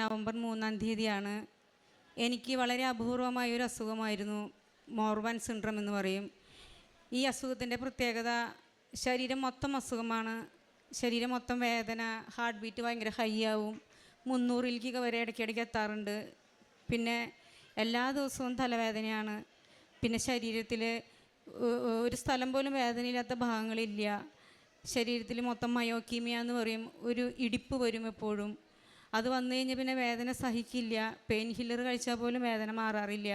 November മൂന്നാം തീയതിയാണ്. എനിക്ക് വളരെ അപൂർവമായ ഒരു അസുഖമായിരുന്നു. മോർവൻ സിൻഡ്രം എന്ന് പറയും. ഈ അസുഖത്തിന്റെ പ്രത്യേകത ശരീരം മൊത്തം അസുഖമാണ്. ശരീരം മൊത്തം വേദന ഹാർട്ട് ബീറ്റ് ഭയങ്കര ഹൈ ആവും. മുന്നൂറിലേക്ക് വരെ ഇടയ്ക്കിടയ്ക്ക് എത്താറുണ്ട്. പിന്നെ എല്ലാ ദിവസവും തലവേദനയാണ്. പിന്നെ ശരീരത്തിൽ ഒരു സ്ഥലം പോലും വേദനയില്ലാത്ത ഭാഗങ്ങളില്ല. ശരീരത്തിൽ മൊത്തം മയോക്കീമിയ എന്ന് പറയും. ഒരു ഇടിപ്പ് വരും എപ്പോഴും. അത് വന്നു കഴിഞ്ഞാൽ പിന്നെ വേദന സഹിക്കില്ല. പെയിൻ ഹില്ലർ കഴിച്ചാൽ പോലും വേദന മാറാറില്ല.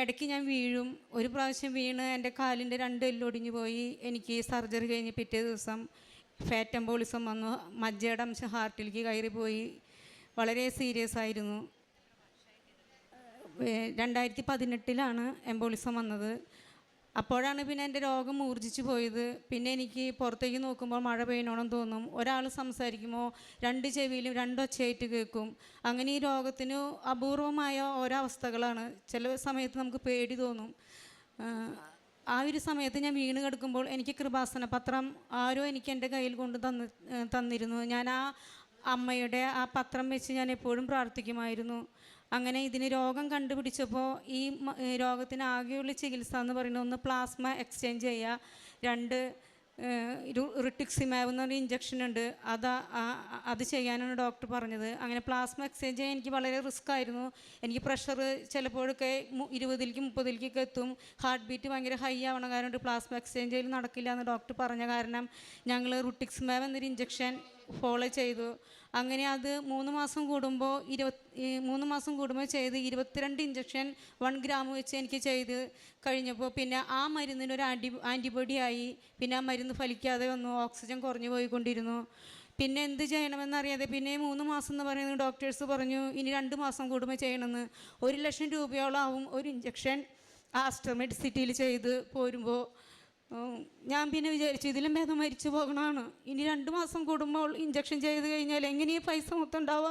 ഇടയ്ക്ക് ഞാൻ വീഴും. ഒരു പ്രാവശ്യം വീണ് എന്റെ കാലിന്റെ രണ്ട് എല്ലൊടിഞ്ഞു പോയി. എനിക്ക് സർജറി കഴിഞ്ഞ് പിറ്റേ ദിവസം ഫാറ്റ് എംബോളിസം വന്നു. മജ്ജയുടെ അംശം ഹാർട്ടിലേക്ക് കയറിപ്പോയി വളരെ സീരിയസ് ആയിരുന്നു. രണ്ടായിരത്തി പതിനെട്ടിലാണ് എംബോളിസം വന്നത്. അപ്പോഴാണ് പിന്നെ എന്റെ രോഗം മൂർജിച്ചു പോയത്. പിന്നെ എനിക്ക് പുറത്തേക്ക് നോക്കുമ്പോൾ മഴ പെയ്യണമെന്ന് തോന്നും. ഒരാൾ സംസാരിക്കുമ്പോൾ രണ്ട് ചെവിയിലും രണ്ടൊച്ചയായിട്ട് കേൾക്കും. അങ്ങനെ ഈ രോഗത്തിന് അപൂർവമായ ഓരോ അവസ്ഥകളാണ്. ചില സമയത്ത് നമുക്ക് പേടി തോന്നും. ആ ഒരു സമയത്ത് ഞാൻ വീണ് കിടക്കുമ്പോൾ എനിക്ക് കൃപാസന പത്രം ആരോ എനിക്ക് എന്റെ കയ്യിൽ കൊണ്ട് തന്ന് തന്നിരുന്നു. ഞാൻ ആ അമ്മയുടെ ആ പത്രം വെച്ച് ഞാൻ എപ്പോഴും പ്രാർത്ഥിക്കുമായിരുന്നു. അങ്ങനെ ഇതിന് രോഗം കണ്ടുപിടിച്ചപ്പോൾ ഈ രോഗത്തിന് ആകെയുള്ള ചികിത്സ എന്ന് പറയുന്നത് ഒന്ന് പ്ലാസ്മ എക്സ്ചേഞ്ച് ചെയ്യുക രണ്ട് റിട്ടിക്സിമാവ് എന്ന് പറഞ്ഞ ഇഞ്ചക്ഷൻ ഉണ്ട്. അത് അത് ചെയ്യാനാണ് ഡോക്ടർ പറഞ്ഞത്. അങ്ങനെ പ്ലാസ്മ എക്സ്ചേഞ്ച് ചെയ്യാൻ എനിക്ക് വളരെ റിസ്ക് ആയിരുന്നു. എനിക്ക് പ്രഷർ ചിലപ്പോഴൊക്കെ ഇരുപതിലേക്ക് മുപ്പതിലേക്കൊക്കെ എത്തും. ഹാർട്ട് ബീറ്റ് ഭയങ്കര ഹൈ ആവണ. കാരണം പ്ലാസ്മ എക്സ്ചേഞ്ച് ചെയ്യൽ നടക്കില്ല എന്ന് ഡോക്ടർ പറഞ്ഞ കാരണം ഞങ്ങൾ റുട്ടിക്സിമാവ് എന്നൊരു ഇഞ്ചക്ഷൻ ഫോളോ ചെയ്തു. അങ്ങനെ അത് മൂന്ന് മാസം കൂടുമ്പോൾ ഇരുപത്തി മൂന്ന് മാസം കൂടുമ്പോൾ ചെയ്ത് ഇരുപത്തിരണ്ട് ഇഞ്ചക്ഷൻ വൺ ഗ്രാം വെച്ച് എനിക്ക് ചെയ്ത് കഴിഞ്ഞപ്പോൾ പിന്നെ ആ മരുന്നിനൊരു ആന്റി ആന്റിബോഡി ആയി. പിന്നെ ആ മരുന്ന് ഫലിക്കാതെ വന്നു ഓക്സിജൻ കുറഞ്ഞു പോയിക്കൊണ്ടിരുന്നു. പിന്നെ എന്ത് ചെയ്യണമെന്നറിയാതെ പിന്നെ മൂന്ന് മാസം എന്ന് പറയുന്നത് ഡോക്ടേഴ്സ് പറഞ്ഞു ഇനി രണ്ട് മാസം കൂടുമ്പോൾ ചെയ്യണമെന്ന്. ഒരു ലക്ഷം രൂപയോളം ആവും ഒരു ഇഞ്ചക്ഷൻ ആസ്റ്റർമെഡ് സിറ്റിയിൽ ചെയ്ത് പോരുമ്പോൾ ഞാൻ പിന്നെ വിചാരിച്ചു ഇതിലും ഭേദം മരിച്ചു പോകണമാണ് ഇനി രണ്ട് മാസം കൂടുമ്പോൾ ഇഞ്ചക്ഷൻ ചെയ്ത് കഴിഞ്ഞാൽ എങ്ങനെയാണ് പൈസ മൊത്തം ഉണ്ടാവുക?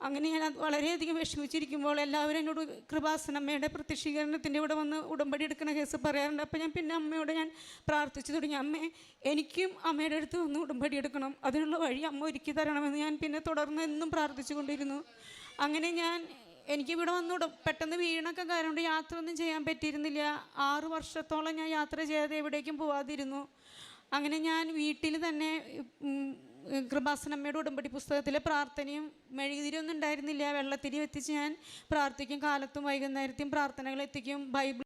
അങ്ങനെ ഞാൻ വളരെയധികം വിഷമിച്ചിരിക്കുമ്പോൾ എല്ലാവരും എന്നോട് കൃപാസന അമ്മയുടെ പ്രത്യക്ഷീകരണത്തിന്റെ ഇവിടെ വന്ന് ഉടമ്പടി എടുക്കുന്ന കേസ് പറയാറുണ്ട്. അപ്പോൾ ഞാൻ പിന്നെ അമ്മയോട് ഞാൻ പ്രാർത്ഥിച്ചു തുടങ്ങി അമ്മേ എനിക്കും അമ്മയുടെ അടുത്ത് വന്ന് ഉടമ്പടി എടുക്കണം. അതിനുള്ള വഴി അമ്മ ഒരുക്കി തരണമെന്ന് ഞാൻ പിന്നെ തുടർന്ന് എന്നും പ്രാർത്ഥിച്ചു കൊണ്ടിരുന്നു. അങ്ങനെ ഞാൻ എനിക്ക് ഇവിടെ വന്നു പെട്ടെന്ന് വീണൊക്കെ കാരണം യാത്ര ഒന്നും ചെയ്യാൻ പറ്റിയിരുന്നില്ല. ആറു വർഷത്തോളം ഞാൻ യാത്ര ചെയ്യാതെ എവിടേക്കും പോവാതിരുന്നു. അങ്ങനെ ഞാൻ വീട്ടിൽ തന്നെ കൃപാസനമ്മയുടെ ഉടമ്പടി പുസ്തകത്തിലെ പ്രാർത്ഥനയും മെഴുകുതിരിയൊന്നും ഉണ്ടായിരുന്നില്ല. വെള്ളത്തിരി എത്തിച്ച് ഞാൻ പ്രാർത്ഥിക്കും. കാലത്തും വൈകുന്നേരത്തെയും പ്രാർത്ഥനകൾ എത്തിക്കും. ബൈബിൾ